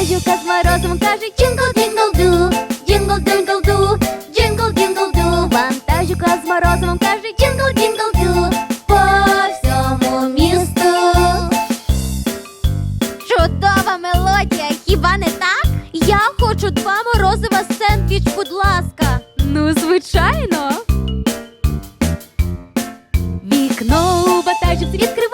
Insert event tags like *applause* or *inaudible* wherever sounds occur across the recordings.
Вантажівка з морозом каже Джингл дінгл ду, джингл дінгл ду, джингл дінгл ду. Вантажівка з морозом каже Джингл дінгл ду по всьому місту. Чудова мелодія, хіба не так? Я хочу два морозива сендвіч, будь ласка. Ну, звичайно. Вікно у вантажівці відкривається,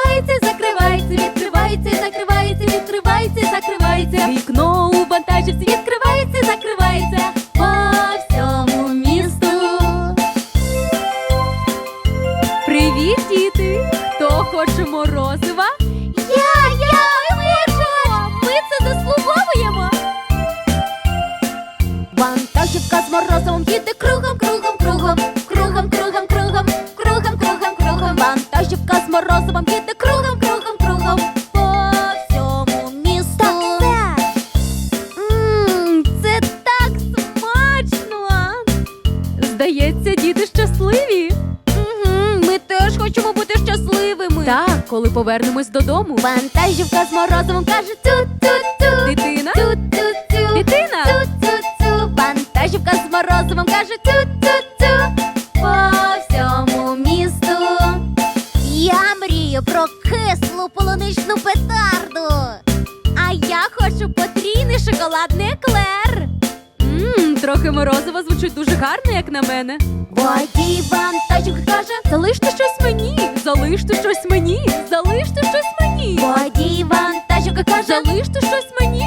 повернемось додому. Вантажівка з морозивом каже трохи морозова звучить дуже гарно, як на мене. Водій вантажівка каже, залиште щось мені, залиште щось мені, залиште щось мені. Водій вантажівка каже, залиште щось мені.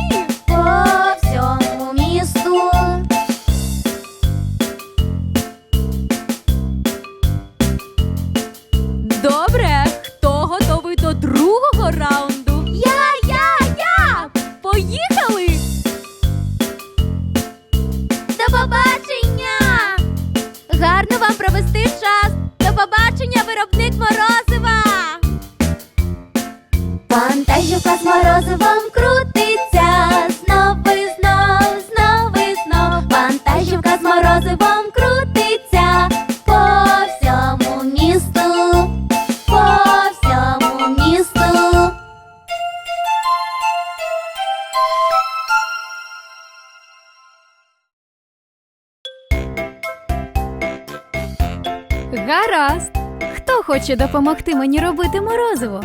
Хоче допомогти мені робити морозиво?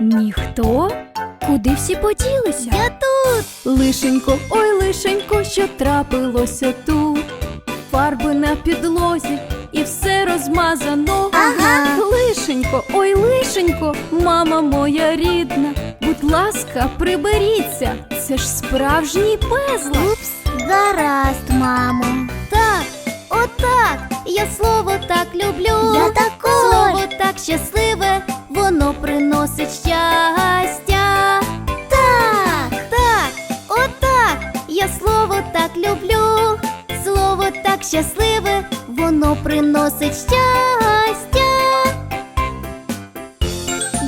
Ніхто? Куди всі поділися? Я тут! Лишенько, ой, лишенько, що трапилося тут. Фарби на підлозі і все розмазано. Ага. Лишенько, ой, лишенько, мама моя рідна. Будь ласка, приберіться. Це ж справжній безлад. Упс, гаразд, мамо. Так, отак. Я слово так люблю. Я також. Слово так щасливе, воно приносить щастя. Так, так, отак. Я слово так люблю. Слово так щасливе, воно приносить щастя.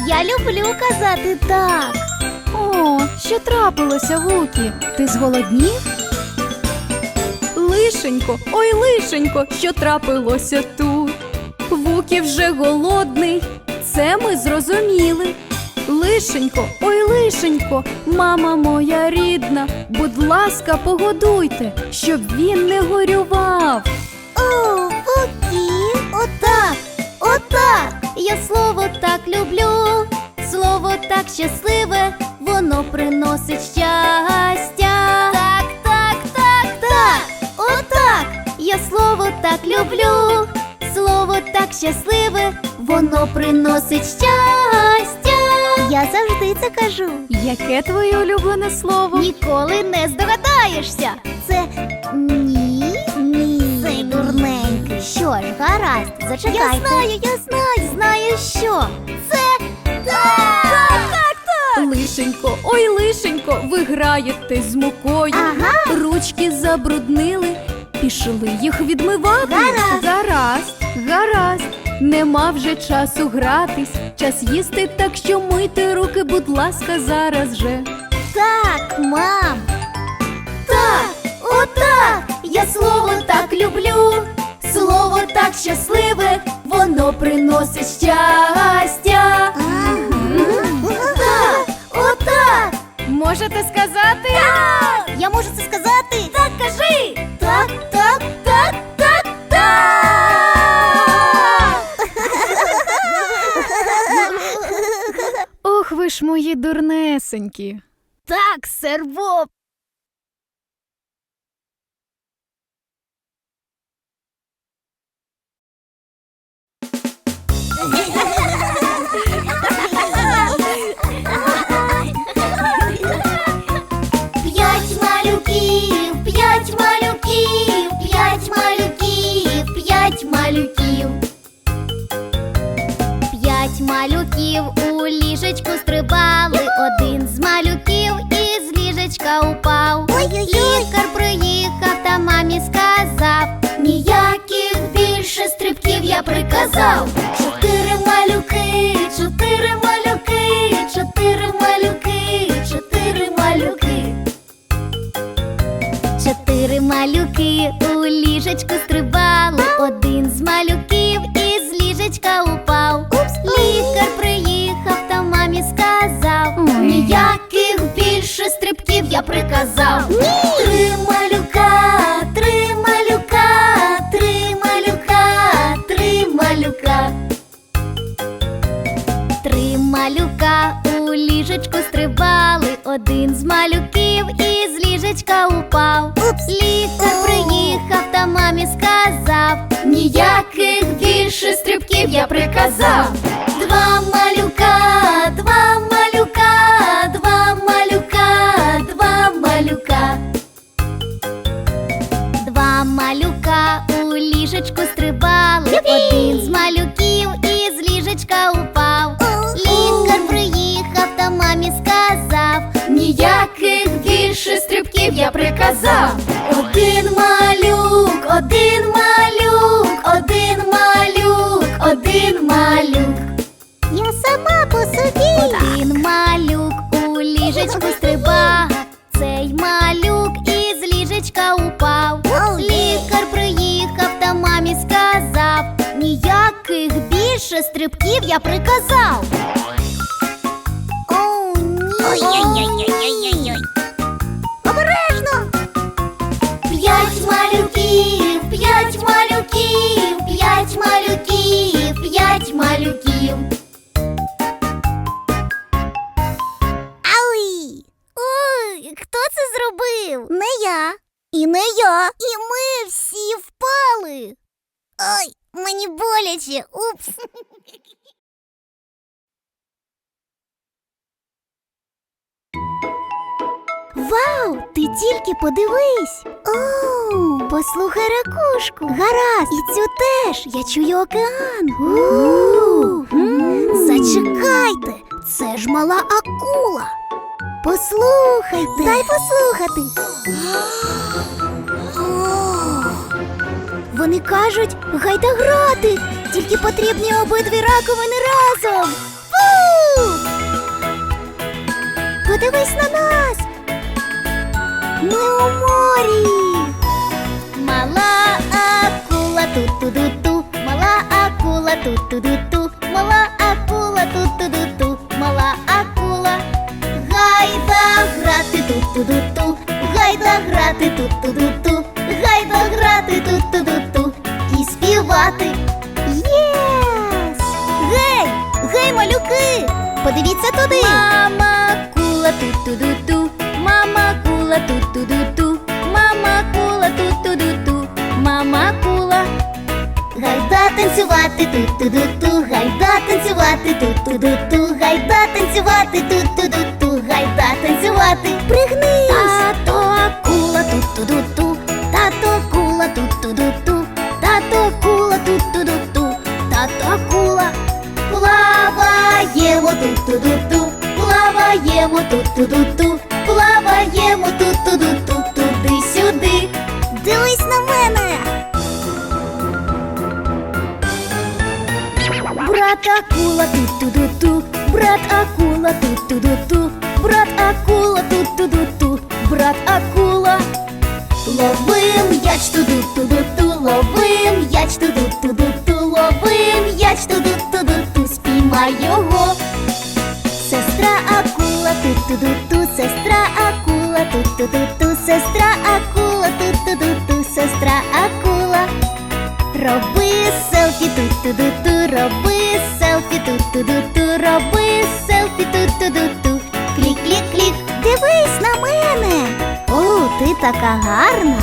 Я люблю казати так. О, що трапилося, Вукі? Ти зголоднів? Лишенько, ой, лишенько, що трапилося тут? Вукі вже голодний, це ми зрозуміли. Лишенько, ой, лишенько, мама моя рідна, будь ласка, погодуйте, щоб він не горював. О, Букі, отак, отак. Я слово так люблю. Слово так щасливе, воно приносить щастя. Я слово так люблю. Слово так щасливе, воно приносить щастя. Я завжди це кажу. Яке твоє улюблене слово? Ніколи не здогадаєшся. Це ні, ні. Цей дурненький. Що ж, гаразд, зачекайте. Я знаю, я знаю, знаю що. Це так. Так, так, так. Лишенько, ой, лишенько, ви граєте з мукою. Ага. Ручки забруднили, пішли їх відмивати. Гаразд. гаразд, гаразд. Нема вже часу гратись, час їсти, так що мийте руки, будь ласка, зараз же. Так, мам. Так, отак. Я слово так люблю. Слово так щасливе, воно приносить щастя. Так, отак. Можете сказати? Так. Я можу це сказати? Так, кажи. Так, ж мої дурнесенькі. Так, сер Боб. П'ять малюків, п'ять малюків, п'ять малюків, п'ять малюків. П'ять малюків у ліжечку з малюків із ліжечка упав. Лікар приїхав та мамі сказав: Ніяких більше стрибків я приказав. Чотири малюки, чотири малюки, чотири малюки, чотири малюки. Чотири малюки у ліжечку стрибали. Один з малюків із ліжечка упав. Лікар приїхав та мамі сказав. Ніяких більше я приказав. Три малюка, три малюка, три малюка, три малюка. Три малюка у ліжечку стрибали. Один з малюків із ліжечка упав. Лікар приїхав та мамі сказав: Ніяких більше стрибків я приказав. Я. Один малюк, один малюк, один малюк, один малюк. Я сама по собі. Один малюк у ліжечку стрибав. Цей малюк із ліжечка упав. Лікар приїхав та мамі сказав: Ніяких більше стрибків я приказав. Упс. Вау, ти тільки подивись. О, послухай ракушку. Гаразд, і цю теж. Я чую океан. У, м, Зачекайте, це ж мала акула. Послухайте. Дай послухати. *gasps* Вони кажуть, гайда грати. Тільки потрібні обидві раковини разом. Фу! Подивись на нас. Ми у морі. Мала акула тут-ту-ду-ту, мала акула тут-ту-ду-ту, мала акула тут-ту-ду-ту, мала акула. Гайда грати тут-ту-ду-ту, гайда грати тут-ту-ду-ту, Подивіться туди! Мама кула тут-ту-ду-ту, мама кула тут-ту-ду-ту, мама кула тут-ту-ду-ту, мама кула. Гайда танцювати тут-ту-ду-ту, гайда танцювати тут-ту-ду-ту, гайда танцювати тут-ту-ду-ту, тут-ту-ду-ту, плаваємо тут-ту-ду-ту, туди-сюди. Дивись на мене. Брат акула тут-ту-ду-ту, брат акула тут-ту-ду-ту, брат акула тут-ту-ду-ту, брат акула. Ловим м'яч туду-ту-ду-ту, ловим м'яч туду-ту-ду-ту, ловим м'яч туду-ту, Роби ту-ту-ду-ту, роби селфі ту-ту-ду-ту, роби селфі ту-ту-ду-ту. Клік-клік-клік, дивись на мене. О, ти така гарна.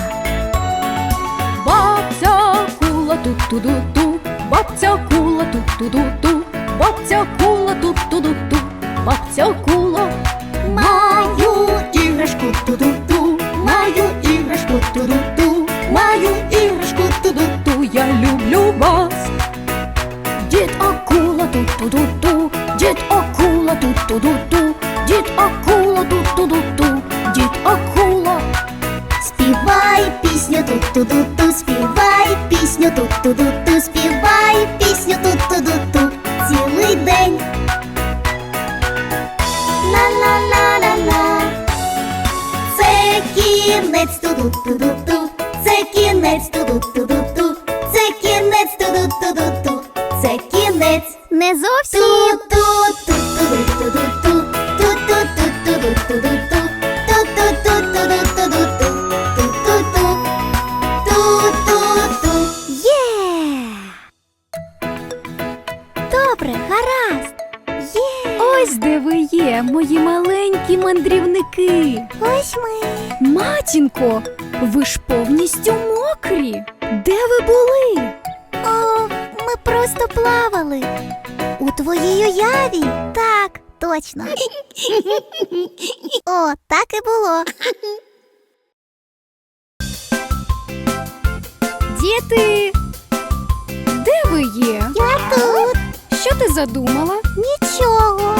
Бабця кула тут-ту-ду-ту, бабця кула тут-ту-ду-ту, бабця кула тут-ту-ду-ту, бабця кула. Маю іграшку ту-ду-ту, маю іграшку ту-ду-ту, маю іграшку ту-ду-ту. Ту я люблю вас. Тут-ту-ду-ту, дід акула тут-ту-ду-ту, дід акула тут-ту-ду-ту, дід акула. Співай пісню тут-ту-ду-ту, співай пісню тут-ту-ду-ту, Не зовсім. Точно. О, так і було. Діти, де ви є? Я тут. Що ти задумала? Нічого.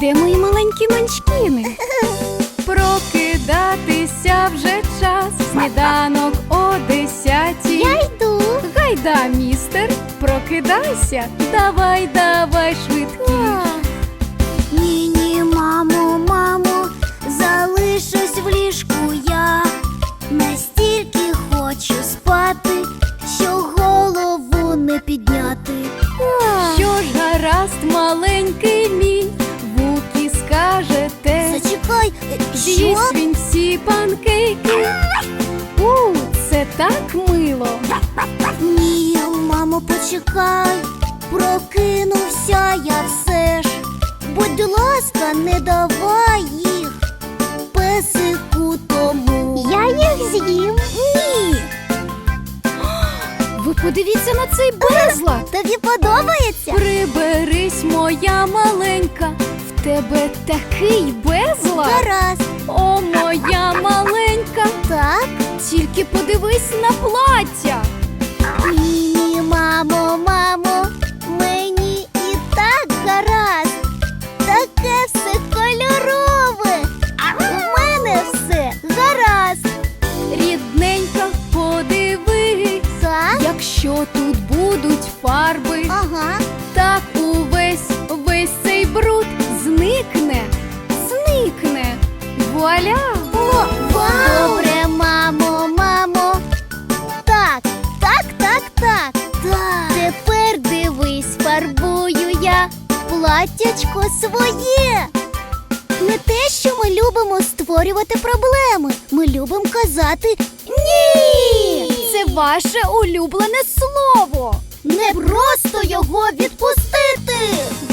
Де мої маленькі манчкіни? Прокидатися вже час, сніданок о десятій. Я йду. Гайда, містер, прокидайся. Давай, давай, швидкий. Подивіться на цей безла. Тобі подобається? Приберись, моя маленька, в тебе такий безлад. Гаразд. О, моя маленька, Так. тільки подивись на плаття. Ні, мамо, мамо, Якщо тут будуть фарби, Ага. так увесь весь цей бруд зникне, зникне. Вуаля! О, вау! Добре, мамо, мамо. Так, так, так, так. Так. Тепер дивись, фарбую я платтячко своє. Не те, що ми любимо створювати проблеми. Ми любимо казати ні. Ваше улюблене слово. Не просто його відпустити.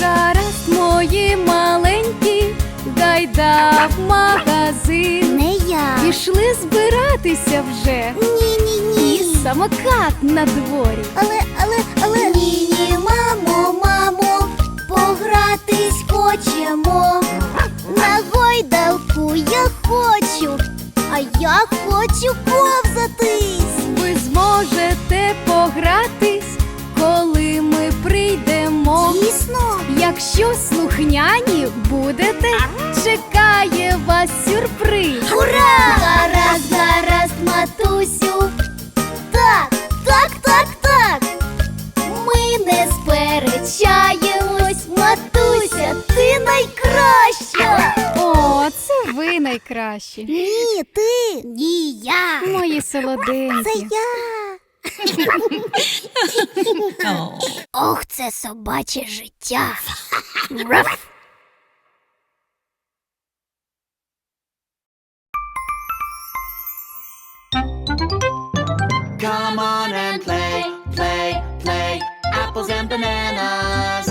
Гаразд, мої маленькі, гайда в магазин. Не я. Пішли збиратися вже. Ні, ні, І самокат на дворі. Але, але, але ні, ні, мамо, мамо, погратись хочемо. На гойдалку я хочу, а я хочу ковзатись. Ох, це собаче життя. Раф. Come on and play, play, apples and bananas.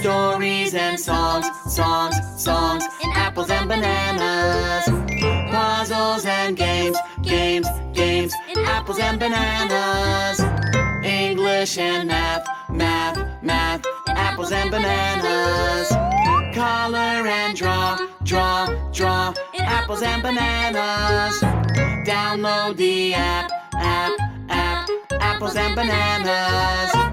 Stories and songs, songs, songs, in apples and bananas. Puzzles and games, games, games, in apples and bananas. English and math, math, math, apples and bananas. Color and draw, draw, draw, apples and bananas. Download the app, app, app, apples and bananas.